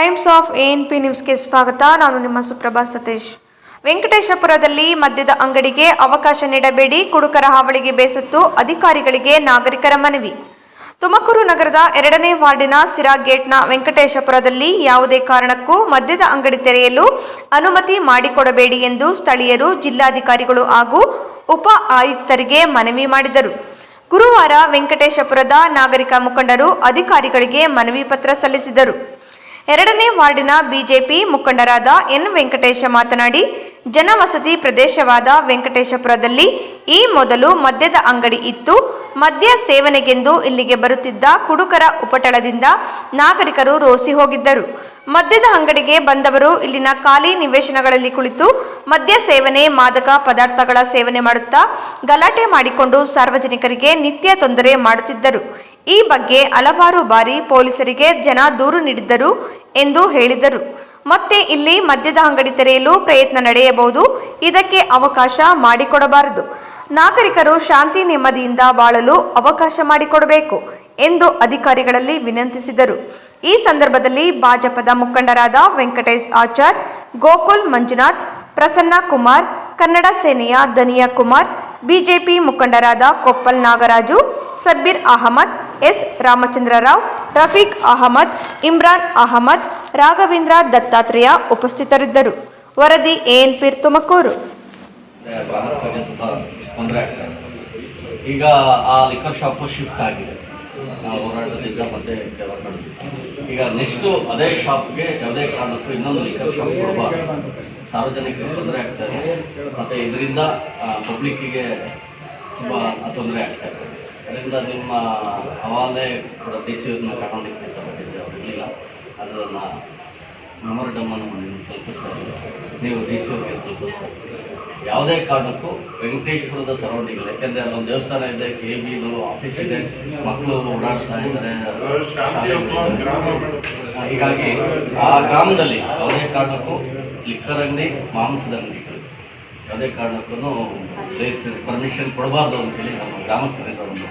Times of N P ನ್ಯೂಸ್ಗೆ ಸ್ವಾಗತ. ನಾನು ನಿಮ್ಮ ಸುಪ್ರಭಾ ಸತೀಶ್. ವೆಂಕಟೇಶಪುರದಲ್ಲಿ ಮದ್ಯದ ಅಂಗಡಿಗೆ ಅವಕಾಶ ನೀಡಬೇಡಿ, ಕುಡುಕರ ಹಾವಳಿಗೆ ಬೇಸತ್ತು ಅಧಿಕಾರಿಗಳಿಗೆ ನಾಗರಿಕರ ಮನವಿ. ತುಮಕೂರು ನಗರದ ಎರಡನೇ ವಾರ್ಡಿನ ಸಿರಾ ಗೇಟ್ನ ವೆಂಕಟೇಶಪುರದಲ್ಲಿ ಯಾವುದೇ ಕಾರಣಕ್ಕೂ ಮದ್ಯದ ಅಂಗಡಿ ತೆರೆಯಲು ಅನುಮತಿ ಮಾಡಿಕೊಡಬೇಡಿ ಎಂದು ಸ್ಥಳೀಯರು, ಜಿಲ್ಲಾಧಿಕಾರಿಗಳು ಹಾಗೂ ಉಪ ಆಯುಕ್ತರಿಗೆ ಮನವಿ ಮಾಡಿದರು. ಗುರುವಾರ ವೆಂಕಟೇಶಪುರದ ನಾಗರಿಕ ಮುಖಂಡರು ಅಧಿಕಾರಿಗಳಿಗೆ ಮನವಿ ಪತ್ರ ಸಲ್ಲಿಸಿದರು. ಎರಡನೇ ವಾರ್ಡಿನ ಬಿಜೆಪಿ ಮುಖಂಡರಾದ ಎನ್ ವೆಂಕಟೇಶ ಮಾತನಾಡಿ, ಜನವಸತಿ ಪ್ರದೇಶವಾದ ವೆಂಕಟೇಶಪುರದಲ್ಲಿ ಈ ಮೊದಲು ಮದ್ಯದ ಅಂಗಡಿ ಇತ್ತು. ಮದ್ಯ ಸೇವನೆಗೆಂದು ಇಲ್ಲಿಗೆ ಬರುತ್ತಿದ್ದ ಕುಡುಕರ ಉಪಟಳದಿಂದ ನಾಗರಿಕರು ರೋಸಿ ಹೋಗಿದ್ದರು. ಮದ್ಯದ ಅಂಗಡಿಗೆ ಬಂದವರು ಇಲ್ಲಿನ ಖಾಲಿ ನಿವೇಶನಗಳಲ್ಲಿ ಕುಳಿತು ಮದ್ಯ ಸೇವನೆ, ಮಾದಕ ಪದಾರ್ಥಗಳ ಸೇವನೆ ಮಾಡುತ್ತಾ ಗಲಾಟೆ ಮಾಡಿಕೊಂಡು ಸಾರ್ವಜನಿಕರಿಗೆ ನಿತ್ಯ ತೊಂದರೆ ಮಾಡುತ್ತಿದ್ದರು. ಈ ಬಗ್ಗೆ ಹಲವಾರು ಬಾರಿ ಪೊಲೀಸರಿಗೆ ಜನ ದೂರು ನೀಡಿದ್ದರು ಎಂದು ಹೇಳಿದರು. ಮತ್ತೆ ಇಲ್ಲಿ ಮದ್ಯದ ಅಂಗಡಿ ತೆರೆಯಲು ಪ್ರಯತ್ನ ನಡೆಯಬಹುದು. ಇದಕ್ಕೆ ಅವಕಾಶ ಮಾಡಿಕೊಡಬಾರದು. ನಾಗರಿಕರು ಶಾಂತಿ ನೆಮ್ಮದಿಯಿಂದ ಬಾಳಲು ಅವಕಾಶ ಮಾಡಿಕೊಡಬೇಕು ಎಂದು ಅಧಿಕಾರಿಗಳಲ್ಲಿ ವಿನಂತಿಸಿದರು. ಈ ಸಂದರ್ಭದಲ್ಲಿ ಭಾಜಪದ ಮುಖಂಡರಾದ ವೆಂಕಟೇಶ್ ಆಚಾರ್, ಗೋಕುಲ್ ಮಂಜುನಾಥ್, ಪ್ರಸನ್ನ ಕುಮಾರ್, ಕನ್ನಡ ಸೇನೆಯ ದನಿಯಾ ಕುಮಾರ್, ಬಿಜೆಪಿ ಮುಖಂಡರಾದ ಕೊಪ್ಪಲ್ ನಾಗರಾಜು ಸಬ್ಬೀರ್ ಅಹಮದ್ ಎಸ್. ರಾಮಚಂದ್ರರಾವ್, ರಫೀಕ್ ಅಹಮದ್, ಇಮ್ರಾನ್ ಅಹಮದ್, ರಾಘವೇಂದ್ರ ದತ್ತಾತ್ರೇಯ ಉಪಸ್ಥಿತರಿದ್ದರು. ವರದಿ ತುಮಕೂರು ತೊಂದರೆ ಆಗ್ತಾ ಇದೆ ಈಗ ಆ ಲಿಕರ್ ಶಾಪು ಶಿಫ್ಟ್ ಆಗಿದೆ. ನಾವು ಹೋರಾಟದಿಂದ ಮತ್ತೆ ಈಗ ನೆಕ್ಸ್ಟ್ ಅದೇ ಶಾಪ್ಗೆ ಯಾವುದೇ ಕಾರಣಕ್ಕೂ ಇನ್ನೊಂದು ಲಿಕರ್ ಶಾಪ್ ಕೊಡಬಾರ್ದು. ಸಾರ್ವಜನಿಕರು ತೊಂದರೆ ಆಗ್ತಾ ಇದೆ ಮತ್ತು ಇದರಿಂದ ಪಬ್ಲಿಕ್ಕಿಗೆ ತುಂಬ ತೊಂದರೆ ಆಗ್ತಾ ಇದೆ. ಅದರಿಂದ ನಿಮ್ಮ ಹವಾಲೆ ಕೂಡ ಅವ್ರನ್ನ ಕಾಣೋದಕ್ಕೆ ಅಂತ ಬಂದಿದ್ದೆ ಅವ್ರು ಇರಲಿಲ್ಲ ಅದನ್ನು ಮೆಮೊರಂಡಮನ್ನು ನೀವು ತಲುಪಿಸ್ತಾ ಇದ್ದೀವಿ ನೀವು ಯುಗೆ ತಲುಪಿಸ್ತಾ ಇದ್ದೀವಿ ಯಾವುದೇ ಕಾರಣಕ್ಕೂ ವೆಂಕಟೇಶ್ವರದ ಸರೌಂಡಿಂಗ್ ಯಾಕೆಂದರೆ ಅಲ್ಲೊಂದು ದೇವಸ್ಥಾನ ಇದೆ ಕೆ ಬಿ ಆಫೀಸ್ ಇದೆ ಮಕ್ಕಳು ಓಡಾಡ್ತಾ ಇದ್ದಾರೆ. ಹೀಗಾಗಿ ಆ ಗ್ರಾಮದಲ್ಲಿ ಯಾವುದೇ ಕಾರಣಕ್ಕೂ ಲಿಕ್ಕರ್ ಅಂಗಡಿ ಮಾಂಸದ ಅಂಗಡಿಗಳು ಅದೇ ಕಾರಣಕ್ಕೂ ಪ್ಲೇಸ್ ಪರ್ಮಿಷನ್ ಕೊಡಬಾರ್ದು ಅಂತೇಳಿ ನಮ್ಮ ಗ್ರಾಮಸ್ಥರಿಂದ ಒಂದು.